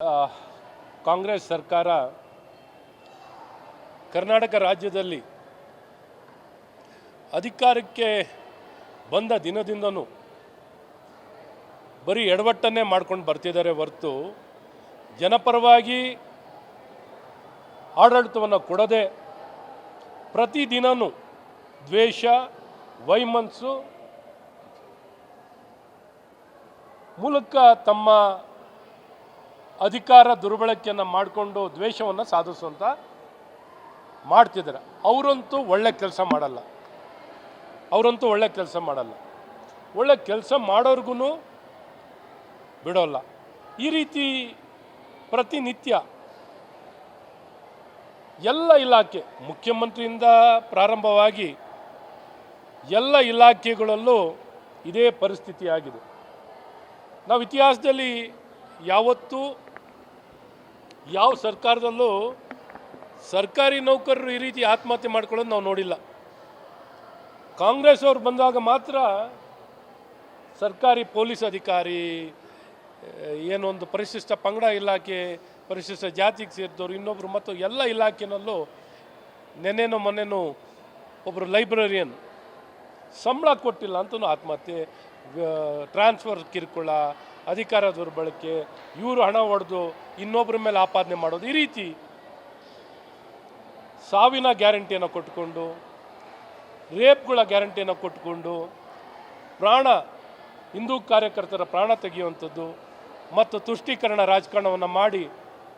ಕಾಂಗ್ರೆಸ್ ಸರ್ಕಾರ ಕರ್ನಾಟಕ ರಾಜ್ಯದಲ್ಲಿ ಅಧಿಕಾರಕ್ಕೆ ಬಂದ ದಿನದಿಂದನೂ ಬರೀ ಎಡವಟ್ಟನ್ನೇ ಮಾಡ್ಕೊಂಡು ಬರ್ತಿದ್ದಾರೆ ಹೊರತು ಜನಪರವಾಗಿ ಆಡಳಿತವನ್ನು ಕೊಡದೆ ಪ್ರತಿದಿನವೂ ದ್ವೇಷ ವೈಮನಸ್ಸು ಮೂಲಕ ತಮ್ಮ ಅಧಿಕಾರ ದುರ್ಬಳಕೆಯನ್ನು ಮಾಡಿಕೊಂಡು ದ್ವೇಷವನ್ನು ಸಾಧಿಸುವಂತ ಮಾಡ್ತಿದ್ದಾರೆ. ಅವರಂತೂ ಒಳ್ಳೆ ಕೆಲಸ ಮಾಡಲ್ಲ. ಅವರಂತೂ ಒಳ್ಳೆ ಕೆಲಸ ಮಾಡಲ್ಲ. ಒಳ್ಳೆ ಕೆಲಸ ಮಾಡೋರ್ಗು ಬಿಡೋಲ್ಲ. ಈ ರೀತಿ ಪ್ರತಿನಿತ್ಯ ಎಲ್ಲ ಇಲಾಖೆ, ಮುಖ್ಯಮಂತ್ರಿಯಿಂದ ಪ್ರಾರಂಭವಾಗಿ ಎಲ್ಲ ಇಲಾಖೆಗಳಲ್ಲೂ ಇದೇ ಪರಿಸ್ಥಿತಿ ಆಗಿದೆ ನಾವು ಇತಿಹಾಸದಲ್ಲಿ ಯಾವತ್ತೂ ಯಾವ ಸರ್ಕಾರದಲ್ಲೂ ಸರ್ಕಾರಿ ನೌಕರರು ಈ ರೀತಿ ಆತ್ಮಹತ್ಯೆ ಮಾಡ್ಕೊಳ್ಳೋದು ನಾವು ನೋಡಿಲ್ಲ. ಕಾಂಗ್ರೆಸ್ ಅವ್ರು ಬಂದಾಗ ಮಾತ್ರ ಸರ್ಕಾರಿ ಪೊಲೀಸ್ ಅಧಿಕಾರಿ ಏನೊಂದು ಪರಿಶಿಷ್ಟ ಪಂಗಡ ಇಲಾಖೆ, ಪರಿಶಿಷ್ಟ ಜಾತಿಗೆ ಸೇರಿದವರು ಇನ್ನೊಬ್ಬರು ಮತ್ತು ಎಲ್ಲ ಇಲಾಖೆನಲ್ಲೂ ನೆನ್ನೆನೋ ಮೊನ್ನೆನೋ ಒಬ್ಬರು ಲೈಬ್ರರಿಯನ್ ಸಂಬಳ ಕೊಟ್ಟಿಲ್ಲ ಅಂತಲೂ ಆತ್ಮಹತ್ಯೆ ಟ್ರಾನ್ಸ್ಫರ್ ಕಿರುಕುಳ ಅಧಿಕಾರ ದುರ್ಬಳಕೆ, ಇವರು ಹಣ ಹೊಡೆದು ಇನ್ನೊಬ್ಬರ ಮೇಲೆ ಆಪಾದನೆ ಮಾಡೋದು ಈ ರೀತಿ ಸಾವಿನ ಗ್ಯಾರಂಟಿಯನ್ನು ಕೊಟ್ಟುಕೊಂಡು ರೇಪ್ಗಳ ಗ್ಯಾರಂಟಿಯನ್ನು ಕೊಟ್ಟುಕೊಂಡು ಪ್ರಾಣ, ಹಿಂದೂ ಕಾರ್ಯಕರ್ತರ ಪ್ರಾಣ ತೆಗೆಯುವಂಥದ್ದು ಮತ್ತು ತುಷ್ಟೀಕರಣ ರಾಜಕಾರಣವನ್ನು ಮಾಡಿ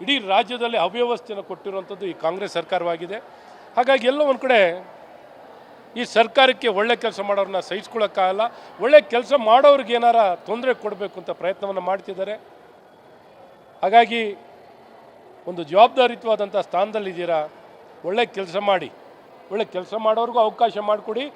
ಇಡೀ ರಾಜ್ಯದಲ್ಲಿ ಅವ್ಯವಸ್ಥೆಯನ್ನು ಕೊಟ್ಟಿರುವಂಥದ್ದು ಈ ಕಾಂಗ್ರೆಸ್ ಸರ್ಕಾರವಾಗಿದೆ. ಹಾಗಾಗಿ ಎಲ್ಲ ಒಂದು ಕಡೆ ಈ ಸರ್ಕಾರಕ್ಕೆ ಒಳ್ಳೆ ಕೆಲಸ ಮಾಡೋರನ್ನ ಸಹಿಸ್ಕೊಳ್ಳೋಕ್ಕಾಗಲ್ಲ, ಒಳ್ಳೆ ಕೆಲಸ ಮಾಡೋರಿಗೆ ಏನಾರ ತೊಂದರೆ ಕೊಡಬೇಕು ಅಂತ ಪ್ರಯತ್ನವನ್ನು ಮಾಡ್ತಿದ್ದಾರೆ. ಹಾಗಾಗಿ ಒಂದು ಜವಾಬ್ದಾರಿತ್ವಾದಂಥ ಸ್ಥಾನದಲ್ಲಿದ್ದೀರಾ, ಒಳ್ಳೆ ಕೆಲಸ ಮಾಡಿ, ಒಳ್ಳೆ ಕೆಲಸ ಮಾಡೋರಿಗೂ ಅವಕಾಶ ಮಾಡಿಕೊಡಿ.